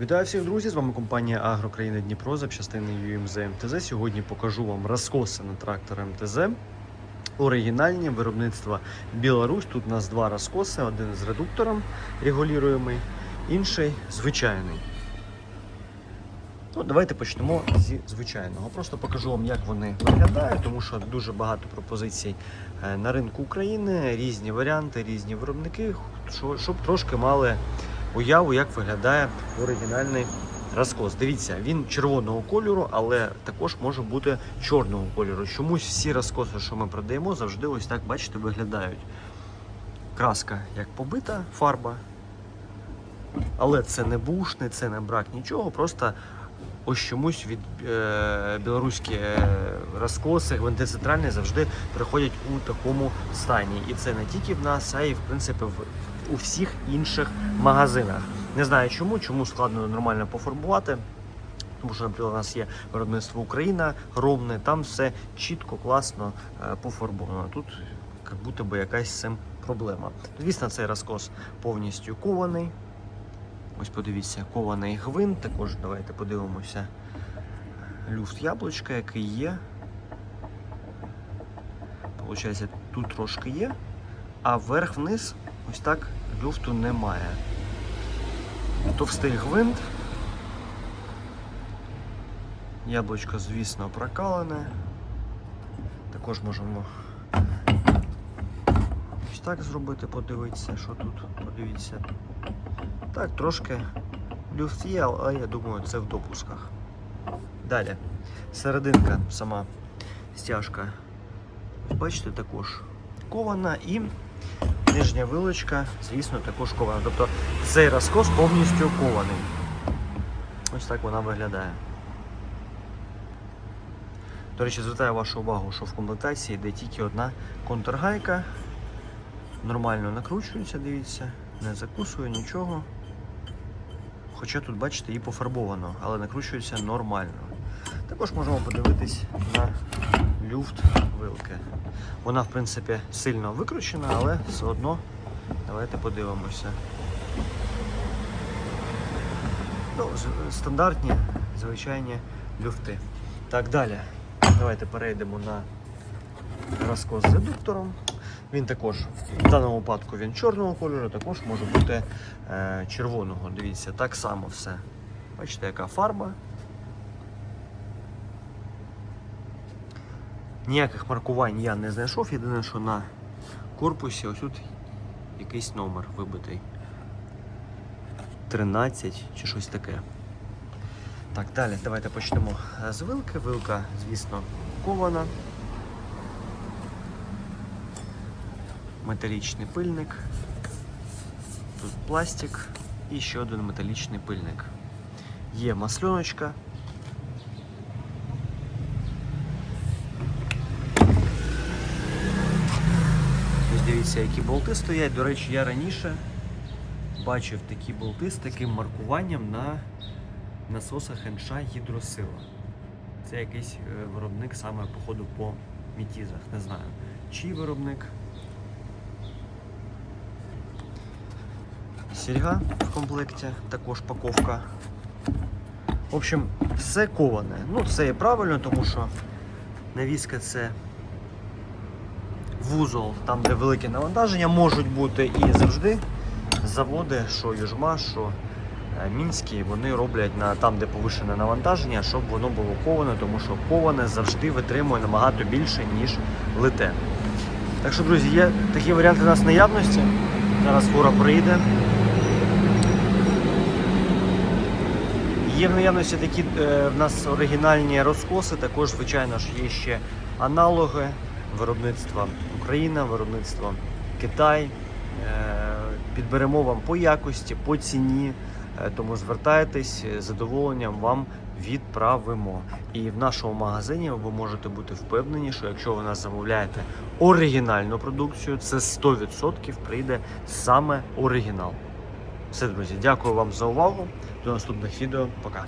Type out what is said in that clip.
Вітаю всіх друзі! З вами компанія Агрокраїни Дніпро запчастини UMZ МТЗ. Сьогодні покажу вам розкоси на трактор МТЗ. Оригінальні виробництва Білорусь. Тут у нас два розкоси: один з редуктором регулюємий, інший звичайний. Ну, давайте почнемо зі звичайного. Просто покажу вам, як вони виглядають, тому що дуже багато пропозицій е, на ринку України, різні варіанти, різні виробники, щоб трошки мали уяву, як виглядає оригінальний розкос. Дивіться, він червоного кольору, але також може бути чорного кольору. Чомусь всі розкоси, що ми продаємо, завжди ось так, бачите, виглядають. Краска як побита, фарба. Але це не бушне, це не брак нічого, просто ось чомусь від е, білоруські е, розкоси, гвинти центральні завжди приходять у такому стані. І це не тільки в нас, а й в принципі в, у всіх інших магазинах. Не знаю чому, чому складно нормально пофарбувати. Тому що, наприклад, у нас є виробництво Україна, Ровне, там все чітко, класно е, пофарбовано. Тут як будто би якась цим проблема. Звісно, цей розкос повністю кований. Ось подивіться, кований гвинт. Також давайте подивимося люфт яблучка, який є. Получається, тут трошки є, а вверх-вниз ось так люфту немає. Товстий гвинт. Яблучко, звісно, прокалене. Також можемо ось так зробити, подивитися, що тут, подивіться. Так, трошки люфт є, але я думаю, це в допусках. Далі. Серединка сама стяжка. Бачите, також кована і нижня вилочка, звісно, також кована. Тобто цей розкос повністю кований. Ось так вона виглядає. До речі, звертаю вашу увагу, що в комплектації йде тільки одна контргайка. Нормально накручується, дивіться, не закусує нічого. Хоча тут, бачите, і пофарбовано, але накручується нормально. Також можемо подивитись на люфт вилки. Вона, в принципі, сильно викручена, але все одно давайте подивимося. Ну, стандартні, звичайні люфти. Так, далі. Давайте перейдемо на розкос з редуктором. Він також в даному випадку він чорного кольору, також може бути е, червоного. Дивіться, так само все. Бачите, яка фарба. Ніяких маркувань я не знайшов. Єдине, що на корпусі ось тут якийсь номер вибитий. 13 чи щось таке. Так, далі давайте почнемо з вилки. Вилка, звісно, кована. Металічний пильник. Тут пластик і ще один металічний пильник. Є масльоночка. Ось дивіться, які болти стоять. До речі, я раніше бачив такі болти з таким маркуванням на насосах НШ гідросила. Це якийсь е, виробник саме походу по мітізах. Не знаю. Чий виробник. Сільга в комплекті, також паковка. В общем, все коване. Ну, це і правильно, тому що навіска це вузол, там, де велике навантаження, можуть бути і завжди заводи, що Южма, що е, Мінські, вони роблять на там, де повишене навантаження, щоб воно було коване, тому що коване завжди витримує набагато більше, ніж лите. Так що, друзі, є такі варіанти у нас наявності. Зараз фура приїде. Є в наявності такі е, в нас оригінальні розкоси, також, звичайно ж, є ще аналоги виробництва Україна, виробництва Китай. Е, підберемо вам по якості, по ціні, е, тому звертайтесь з задоволенням вам відправимо. І в нашому магазині ви можете бути впевнені, що якщо ви нас замовляєте оригінальну продукцію, це 100% прийде саме оригінал. Все, друзі, дякую вам за увагу. До наступних відео. Пока.